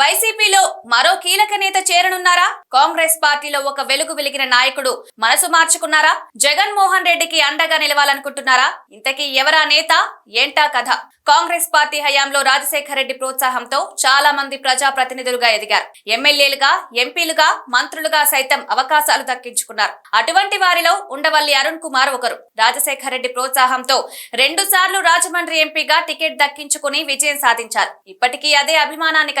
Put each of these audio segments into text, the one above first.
వైసీపీలో మరో కీలక నేత చేరనున్నారా? కాంగ్రెస్ పార్టీలో ఒక వెలుగు వెలిగిన నాయకుడు మనసు మార్చుకున్నారా? జగన్మోహన్ రెడ్డికి అండగా నిలవాలనుకుంటున్నారా? ఇంతకీ ఎవరా నేత? ఏంటా కథ? కాంగ్రెస్ పార్టీ హయాంలో రాజశేఖర రెడ్డి ప్రోత్సాహంతో చాలా మంది ప్రజా ప్రతినిధులుగా ఎదిగారు. ఎమ్మెల్యేలుగా ఎంపీలుగా మంత్రులుగా సైతం అవకాశాలు దక్కించుకున్నారు. అటువంటి వారిలో ఉండవల్లి అరుణ్ కుమార్ ఒకరు. రాజశేఖర రెడ్డి ప్రోత్సాహంతో రెండు సార్లు రాజమండ్రి ఎంపీగా టికెట్ దక్కించుకుని విజయం సాధించారు. ఇప్పటికీ అదే అభిమానాన్ని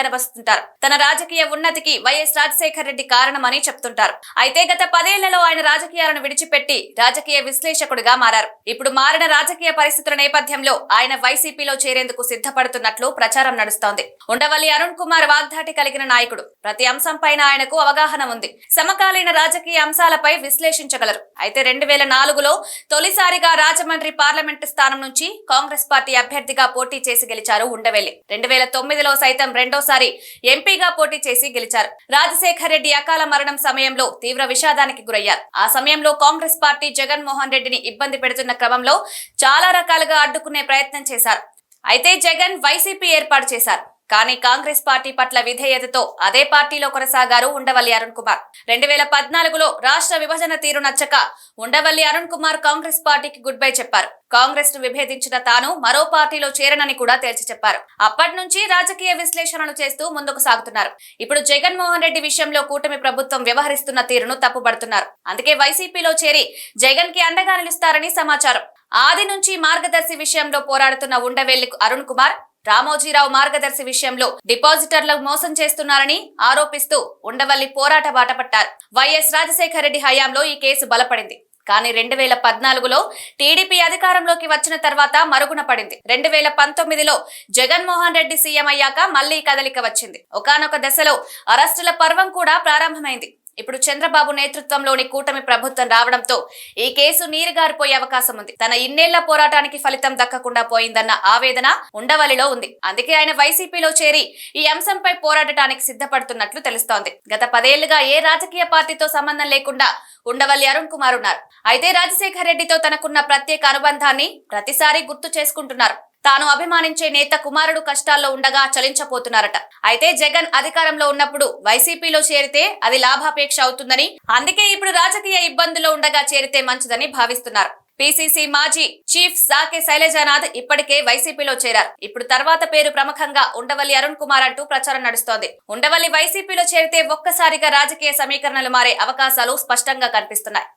కనబరుస్తుంటారు తన రాజకీయ ఉన్నతికి వైఎస్ రాజశేఖర రెడ్డి కారణమని చెప్తుంటారు. అయితే గత పదేళ్ళలో ఆయన రాజకీయాలను విడిచిపెట్టి రాజకీయ విశ్లేషకుడిగా మారారు. ఇప్పుడు మారిన రాజకీయ పరిస్థితుల నేపథ్యంలో ఆయన వైసీపీలో చేరేందుకు సిద్ధపడుతున్నట్లు ప్రచారం నడుస్తోంది. ఉండవల్లి అరుణ్ కుమార్ వాగ్దాటి కలిగిన నాయకుడు. ప్రతి అంశంపైన ఆయనకు అవగాహన ఉంది. సమకాలీన రాజకీయ అంశాలపై విశ్లేషించగలరు. అయితే రెండు వేల నాలుగులో తొలిసారిగా రాజమండ్రి పార్లమెంటు స్థానం నుంచి కాంగ్రెస్ పార్టీ అభ్యర్థిగా పోటీ చేసి గెలిచారు ఉండవెల్లి. రెండు వేల తొమ్మిదిలో సైతం రెండోసారి ఎంపీగా పోటీ చేసి గెలిచారు. రాజశేఖర్ రెడ్డి అకాల మరణం సమయంలో తీవ్ర విషాదానికి గురయ్యారు. ఆ సమయంలో కాంగ్రెస్ పార్టీ జగన్మోహన్ రెడ్డిని ఇబ్బంది పెడుతున్న క్రమంలో చాలా రకాలుగా అడ్డుకునే ప్రయత్నం చేశారు. అయితే జగన్ వైసీపీ ఏర్పాటు చేశారు. కానీ కాంగ్రెస్ పార్టీ పట్ల విధేయతతో అదే పార్టీలో కొనసాగారు ఉండవల్లి అరుణ్ కుమార్. రెండు వేల పద్నాలుగులో రాష్ట్ర విభజన తీరు నచ్చక ఉండవల్లి అరుణ్ కుమార్ కాంగ్రెస్ పార్టీకి గుడ్ బై చెప్పారు. కాంగ్రెస్ను విభేదించిన తాను మరో పార్టీలో చేరనని కూడా తేల్చి చెప్పారు. అప్పటి నుంచి రాజకీయ విశ్లేషణలు చేస్తూ ముందుకు సాగుతున్నారు. ఇప్పుడు జగన్మోహన్ రెడ్డి విషయంలో కూటమి ప్రభుత్వం వ్యవహరిస్తున్న తీరును తప్పుపడుతున్నారు అందుకే వైసీపీలో చేరి జగన్కి అండగా నిలుస్తారని సమాచారం. ఆది నుంచి మార్గదర్శి విషయంలో పోరాడుతున్న ఉండవెల్లి అరుణ్ కుమార్ రామోజీరావు మార్గదర్శి విషయంలో డిపాజిటర్లకు మోసం చేస్తున్నారని ఆరోపిస్తూ ఉండవల్లి పోరాట బాటపట్టారు వైఎస్ రాజశేఖర రెడ్డి హయాంలో ఈ కేసు బలపడింది. కానీ రెండు వేల పద్నాలుగులో టీడీపీ అధికారంలోకి వచ్చిన తర్వాత మరుగున పడింది. రెండు వేల పంతొమ్మిదిలో జగన్మోహన్ రెడ్డి సీఎం అయ్యాక మళ్ళీ కదలిక వచ్చింది. ఒకానొక దశలో అరెస్టుల పర్వం కూడా ప్రారంభమైంది. ఇప్పుడు చంద్రబాబు నేతృత్వంలోని కూటమి ప్రభుత్వం రావడంతో ఈ కేసు నీరుగారిపోయే అవకాశం ఉంది. తన ఇన్నేళ్ళ పోరాటానికి ఫలితం దక్కకుండా పోయిందన్న ఆవేదన ఉండవల్లిలో ఉంది. అందుకే ఆయన వైసీపీలో చేరి ఈ అంశంపై పోరాడటానికి సిద్ధపడుతున్నట్లు తెలుస్తోంది. గత పదేళ్ళుగా ఏ రాజకీయ పార్టీతో సంబంధం లేకుండా ఉండవల్లి అరుణ్ కుమార్ ఉన్నారు. అయితే రాజశేఖర్ రెడ్డితో తనకున్న ప్రత్యేక అనుబంధాన్ని ప్రతిసారి గుర్తు చేసుకుంటున్నారు. తాను అభిమానించే నేత కుమారుడు కష్టాల్లో ఉండగా చలించపోతున్నారట. అయితే జగన్ అధికారంలో ఉన్నప్పుడు వైసీపీలో చేరితే అది లాభాపేక్ష అవుతుందని అందుకే ఇప్పుడు రాజకీయ ఇబ్బందుల్లో ఉండగా చేరితే మంచిదని భావిస్తున్నారు. పిసిసి మాజీ చీఫ్ సాకే శైలజానాథ్ ఇప్పటికే వైసీపీలో చేరారు. ఇప్పుడు తర్వాత పేరు ప్రముఖంగా ఉండవల్లి అరుణ్ కుమార్ అంటూ ప్రచారం నడుస్తోంది. ఉండవల్లి వైసీపీలో చేరితే ఒక్కసారిగా రాజకీయ సమీకరణలు మారే అవకాశాలు స్పష్టంగా కనిపిస్తున్నాయి.